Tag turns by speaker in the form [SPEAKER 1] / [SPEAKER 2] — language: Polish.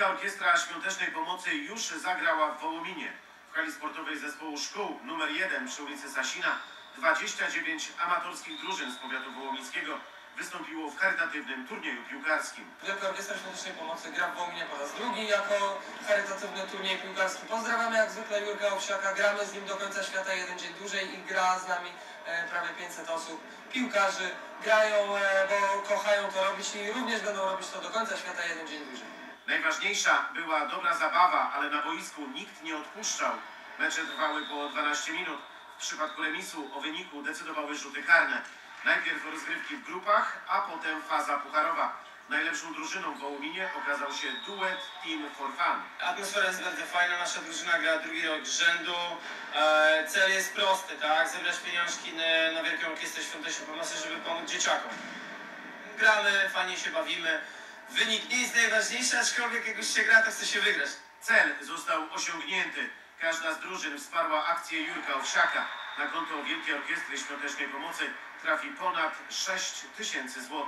[SPEAKER 1] Wielka Orkiestra Świątecznej Pomocy już zagrała w Wołominie. W hali sportowej zespołu szkół numer 1 przy ulicy Sasina 29 amatorskich drużyn z powiatu wołomińskiego wystąpiło w charytatywnym turnieju piłkarskim.
[SPEAKER 2] Wielka Orkiestra Świątecznej Pomocy gra w Wołynie po raz drugi jako charytatywny turniej piłkarski. Pozdrawiamy jak zwykle Jurka Owsiaka, gramy z nim do końca świata jeden dzień dłużej i gra z nami e, prawie 500 osób. Piłkarzy grają, e, bo kochają to robić i również będą robić to do końca świata jeden dzień dłużej.
[SPEAKER 1] Najważniejsza była dobra zabawa, ale na boisku nikt nie odpuszczał. Mecze trwały po 12 minut. W przypadku remisu o wyniku decydowały rzuty karne. Najpierw rozgrywki w grupach, a potem faza pucharowa. Najlepszą drużyną w Wołominie okazał się duet Team for Fun.
[SPEAKER 3] Atmosfera jest bardzo fajna, nasza drużyna gra drugi rok rzędu. E, cel jest prosty, tak? Zebrać pieniążki na, na Wielką Orkiestrę Świątecznej Pomocy, żeby pomóc dzieciakom. Gramy, fajnie się bawimy. Wynik nie jest najważniejszy, aczkolwiek jak już się gra, to chce się wygrać.
[SPEAKER 1] Cel został osiągnięty. Każda z drużyn wsparła akcję Jurka Owsiaka. Na konto Wielkiej Orkiestry Świątecznej Pomocy trafi ponad 6 tysięcy złotych.